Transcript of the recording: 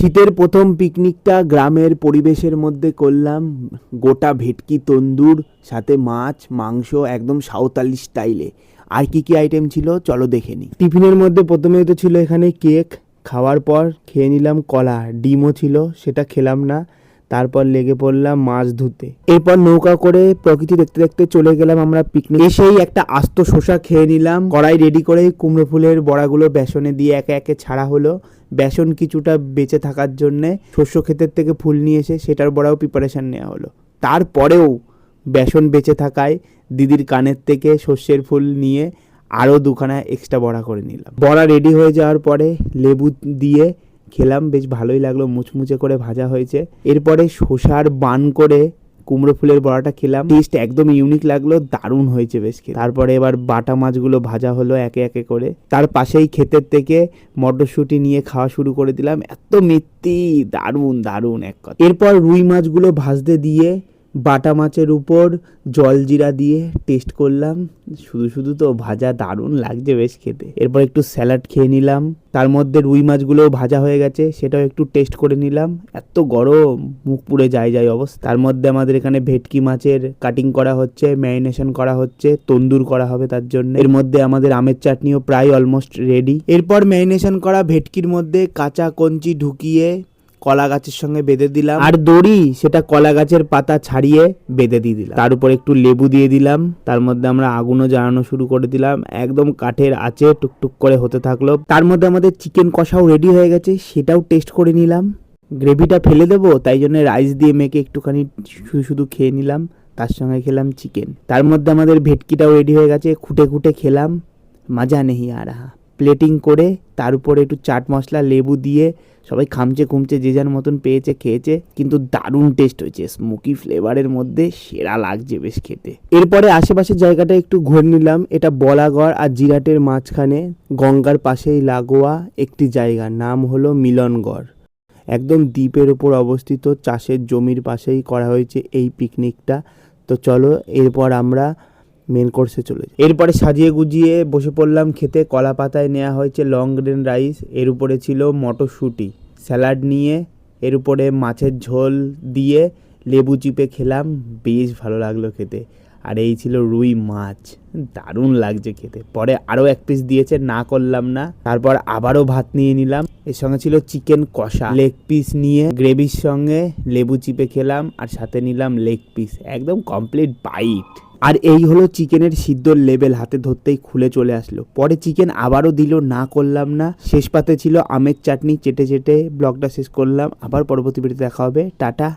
শীতের প্রথম পিকনিকটা গ্রামের পরিবেশের মধ্যে করলাম। গোটা ভেটকি, তন্দুর, সাথে মাছ, মাংস, একদম সাঁওতালি স্টাইলে। আর কি কি আইটেম ছিল? চলো দেখে নিই। টিফিনের মধ্যে প্রথমে তো ছিল এখানে কেক। খাওয়ার পর খেয়ে নিলাম কলা। ডিমও ছিল, সেটা খেলাম না। তারপর লেগে পড়লাম মাছ ধুতে। এরপর নৌকা করে প্রকৃতি দেখতে দেখতে চলে গেলাম আমরা পিকনিক এসেই একটা আস্ত শসা খেয়ে নিলাম। কড়াই রেডি করে কুমড়ো ফুলের বড়াগুলো বেসনে দিয়ে একে একে ছাড়া হলো। বেসন কিছুটা বেঁচে থাকার জন্যে শস্য ক্ষেতের থেকে ফুল নিয়ে এসে সেটার বড়াও প্রিপারেশন নেওয়া হলো। তারপরেও বেসন বেঁচে থাকায় দিদির কানের থেকে শস্যের ফুল নিয়ে আরও দুখানা এক্সট্রা বড়া করে নিলাম। বড়া রেডি হয়ে যাওয়ার পরে লেবু দিয়ে খেলাম, বেশ ভালোই লাগল, মুচমুচে করে ভাজা হয়েছে। এরপরে শসার বান করে কুমড়ো ফুলের বড়াটা খেলাম। টেস্ট একদম ইউনিক লাগল, দারুণ হয়েছে বেশ। তারপরে এবার বাটা মাছগুলো ভাজা হলো একে একে করে। তার পাশেই ক্ষেতের থেকে মটরশুঁটি নিয়ে খাওয়া শুরু করে দিলাম। এত মিত্তি দারুণ দারুণ এক কথা। এরপর রুই মাছগুলো ভাজতে দিয়ে বাটা মাছের উপর জলজিরা দিয়ে টেস্ট করলাম। শুধু শুধু তো ভাজা দারুণ লাগছে বেশ খেতে। এরপর একটু স্যালাড খেয়ে নিলাম। তার মধ্যে রুই মাছগুলোও ভাজা হয়ে গেছে, সেটাও একটু টেস্ট করে নিলাম। এত গরম, মুখ পুড়ে যায় যায় অবস্থা। তার মধ্যে আমাদের এখানে ভেটকি মাছের কাটিং করা হচ্ছে ম্যারিনেশন করা হচ্ছে, তন্দুর করা হবে তার জন্য। এর মধ্যে আমাদের আমের চাটনিও প্রায় অলমোস্ট রেডি এরপর ম্যারিনেশন করা ভেটকির মধ্যে কাঁচা কঞ্চি ঢুকিয়ে কলা গাছের সঙ্গে বেঁধে দিলাম। আর দড়ি, সেটা কলা গাছের পাতা ছাড়িয়ে বেঁধে দিয়ে দিলাম। তার উপর একটু লেবু দিয়ে দিলাম। তার মধ্যে আমরা আগুনও জ্বালানো শুরু করে দিলাম। একদম কাঠের আঁচে টুকটুক করে হতে থাকল। তার মধ্যে আমাদের চিকেন কষাও রেডি হয়ে গেছে। সেটাও টেস্ট করে নিলাম। গ্রেভিটা ফেলে দেবো, তাই জন্য রাইস দিয়ে মেখে একটুখানি শুধু শুধু খেয়ে নিলাম। তার সঙ্গে খেলাম চিকেন তার মধ্যে আমাদের ভেটকিটাও রেডি হয়ে গেছে। খুঁটে খুঁটে খেলাম। মজা নেই আর রাহা প্লেটিং করে তার উপরে একটু চাট মশলা, লেবু দিয়ে সবাই খামচে খুমচে যে যার মতন পেয়েছে, খেয়েছে। কিন্তু দারুণ টেস্ট হয়েছে। স্মোকি ফ্লেভারের মধ্যে সেরা লাগছে বেশ খেতে। এরপরে আশেপাশের জায়গাটা একটু ঘুরে নিলাম। এটা বলাগড় আর জিরাটের মাঝখানে। গঙ্গার পাশেই লাগোয়া একটি জায়গা। নাম হলো মিলনগড়। একদম দ্বীপের ওপর অবস্থিত। চাষের জমির পাশেই করা হয়েছে এই পিকনিকটা তো চলো, এরপর আমরা মেন কোর্সে চলে যাই এরপরে সাজিয়ে গুজিয়ে বসে পড়লাম খেতে কলা পাতায় নেওয়া হয়েছে লং গ্রেন রাইস এর উপরে ছিল মটরশুঁটি। স্যালাড নিয়ে, এর উপরে মাছের ঝোল দিয়ে লেবু চিপে খেলাম, বেশ ভালো লাগল খেতে। আর এই ছিল রুই মাছ। দারুণ লাগছে খেতে। পরে আরও এক পিস দিয়েছে, না করলাম না। তারপর আবারও ভাত নিয়ে নিলাম। এর সঙ্গে ছিল চিকেন কষা। লেগ পিস নিয়ে গ্রেভির সঙ্গে লেবু চিপে খেলাম, আর সাথে নিলাম লেগ পিস একদম কমপ্লিট বাইট আর এই হলো চিকেনের সিদ্ধর লেবেল হাতে ধরতেই খুলে চলে আসলো। পরে চিকেন আবারও দিল, না করলাম না। শেষ পাতে ছিল আমের চাটনি, চেটে চেটে ব্লগটা শেষ করলাম। আবার পরবর্তী ভিডিওতে দেখা হবে। টাটা